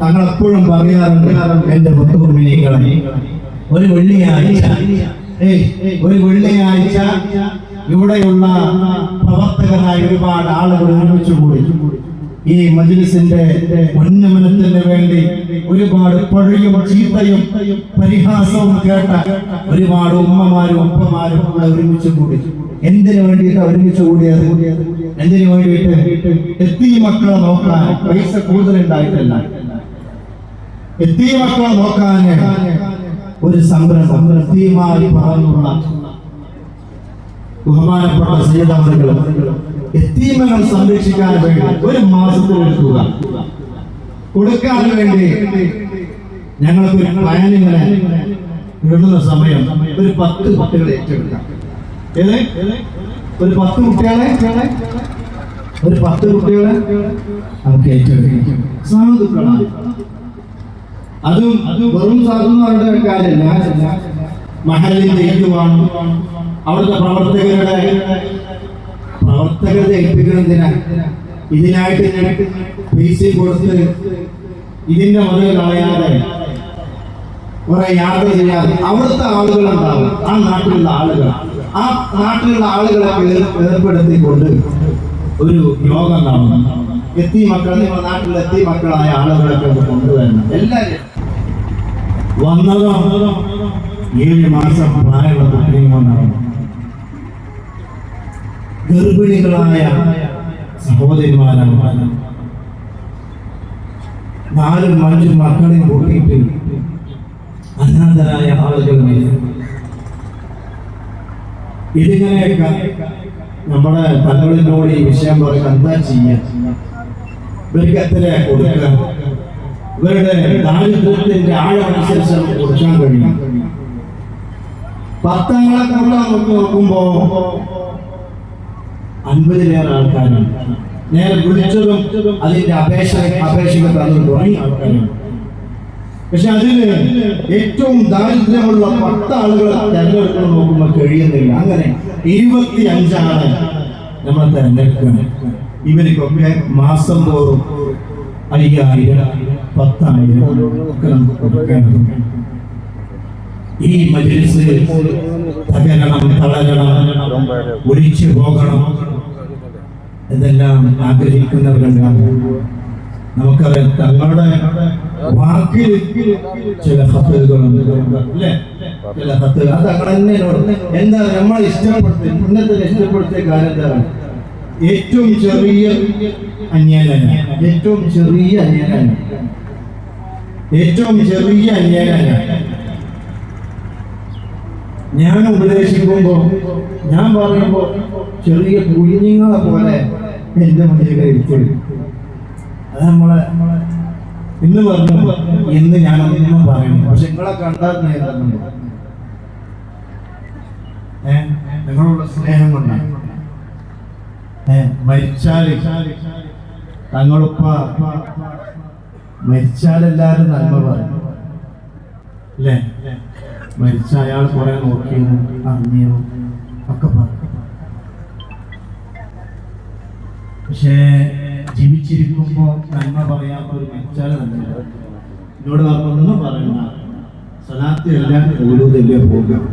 തങ്ങൾ എപ്പോഴും പറയാറുണ്ട് എന്റെ പുത്തുകുമിനികളെ ഒരു വെള്ളിയാഴ്ച ഒരു വെള്ളിയാഴ്ച ഇവിടെയുള്ള പ്രവർത്തകരായ ഒരുപാട് ആളുകൾ ഒരുമിച്ചു കൂടി. ഈ മജ്ലിസിന്റെ ഉന്നമനത്തിന് വേണ്ടി ഒരുപാട് പഴയും ചീത്തയും പരിഹാസവും കേട്ട ഒരുപാട് ഉമ്മമാരും ഉപ്പമാരും അവിടെ ഒരുമിച്ച് കൂടി. എന്തിനു വേണ്ടിയിട്ട് ഒരുമിച്ച് കൂടിയത്? എന്തിനു വേണ്ടിയിട്ട്? എത്തി മക്കളെ നോക്കാൻ പൈസ കൂടുതൽ ഉണ്ടായിട്ടല്ല എത്തി നോക്കാൻ ഒരു സംരംഭം എത്തിയുമായി പറഞ്ഞുള്ള ബഹുമാനപ്പെട്ട സീതാമണികൾ എത്തീമകൾ സംരക്ഷിക്കാൻ വേണ്ടി ഒരു മാസത്തിൽ എടുക്കുക. കൊടുക്കാൻ വേണ്ടി ഞങ്ങൾക്ക് ഒരു പ്ലാൻ ഇടുന്ന സമയം ഒരു പത്ത് കുട്ടികളെ ഏറ്റെടുക്കാം. ഏത്? ഒരു പത്ത് കുട്ടികളെ? ഒരു പത്ത് കുട്ടികളെ നമുക്ക് ഏറ്റെടുക്കാം. സാധുക്കളാണ്. അതും വെറും സാധുമാരുടെ കാര്യമല്ല. മഹലിന്റെ ഏറ്റുവാണ് അവിടുത്തെ പ്രവർത്തകരുടെ പ്രവർത്തകരുടെ ഏൽപ്പിക്കുന്നതിനാ ഇതിനായിട്ട് പൈസ കൊടുത്ത് ഇതിന്റെ മുതൽ കളയാതെ കുറെ യാത്ര ചെയ്യാതെ അവിടുത്തെ ആളുകളുണ്ടാവും. ആ നാട്ടിലുള്ള ആളുകൾ. ആ നാട്ടിലുള്ള ആളുകളെ ഏർ- ഏർപ്പെടുത്തിക്കൊണ്ട് ഒരു യോഗം നടന്നു എത്തി മക്കൾ നിങ്ങളുടെ നാട്ടിൽ എത്തി മക്കളായ ആളുകളൊക്കെ കൊണ്ടുവരണം. എല്ലാവരും. വന്നതോ? ഏഴ് മാസം പ്രായമുള്ള കുട്ടിയും കൊണ്ടാണ് ഗർഭിണികളായ സഹോദരിമാരാണ്. നാലും അഞ്ചും മക്കളെ കൂട്ടിയിട്ട് അനാഥരായ ആളുകൾ ഇതിങ്ങനെയൊക്കെ നമ്മുടെ തങ്ങളിനോട് ഈ വിഷയം പറയുക എന്താ ചെയ്യാ? എത്ര കൊടുക്കുക. ഇവരുടെ ദാരിദ്ര്യത്തിന്റെ ആഴമനുസരിച്ച് നമുക്ക് കൊടുക്കാൻ കഴിയും. പത്താളെ കൂടെ നമുക്ക് നോക്കുമ്പോ അൻപതിലേറെ ആൾക്കാരാണ് നേരെ വിളിച്ചതും അതിന്റെ അപേക്ഷ അപേക്ഷകൾ തന്നു തുടങ്ങി ആൾക്കാരാണ് പക്ഷെ അതിന് ഏറ്റവും ദാരിദ്ര്യമുള്ള പത്ത് ആളുകളെ തെരഞ്ഞെടുക്കണം നോക്കുമ്പോൾ കഴിയുന്നില്ല. അങ്ങനെ ഇരുപത്തി അഞ്ചാണ് നമ്മൾ തെരഞ്ഞെടുക്കുന്നത്. ഇവർക്കൊക്കെ മാസം തോറും അയ്യായിരം പത്തായിരം ഒക്കെ നമുക്ക് കൊടുക്കേണ്ടതുണ്ട് ഈ മജിൽസ് തകരണം തളരണം ഒഴിച്ചു പോകണം ഇതെല്ലാം ആഗ്രഹിക്കുന്നവരുണ്ടാകും നമുക്കറിയാം തങ്ങളുടെ വാക്കിൽ ചില ഹത്തുകളുണ്ട് അല്ലേ? ചില ഹത്തുകൾ അത് അങ്ങനെ എന്താ നമ്മൾ ഇഷ്ടപ്പെടുത്തി ഇന്നത്തെ ഇഷ്ടപ്പെടുത്തിയ കാര്യം എന്താണ്? ഏറ്റവും ചെറിയ അന്യാനാണ് ഏറ്റവും ചെറിയ അന്യാനാണ് ഏറ്റവും ചെറിയ അന്യാനാണ് ഞാൻ ഉപദേശിക്കുമ്പോ ഞാൻ പറയുമ്പോ ചെറിയ കുഞ്ഞുങ്ങളെ പോലെ എന്റെ മുന്നിൽ ഇരിക്കും അത് നമ്മളെ ഇന്ന് പറഞ്ഞു ഇന്ന് ഞാൻ ഒന്നും പറയുന്നു പക്ഷെ നിങ്ങളെ കണ്ടാൽ നേരിടുന്നുണ്ട് ഏ? നിങ്ങളുള്ള സ്നേഹം കൊണ്ടാണ് ഏ മരിച്ചാൽ തങ്ങളുപ്പ. മരിച്ചാൽ എല്ലാരും നന്മ പറയും. അല്ലേ? മരിച്ച അയാൾ കുറെ നോക്കിയോ അറിഞ്ഞു ഒക്കെ പറഞ്ഞു പക്ഷേ ജീവിച്ചിരിക്കുമ്പോ നന്മ പറയാത്ത ഒരു മരിച്ചാൽ നന്മ എന്നോട് പറഞ്ഞൊന്നും പറയണ്ട. സലാത്ത് എല്ലാം ഓരോതല്ലേ പോകാം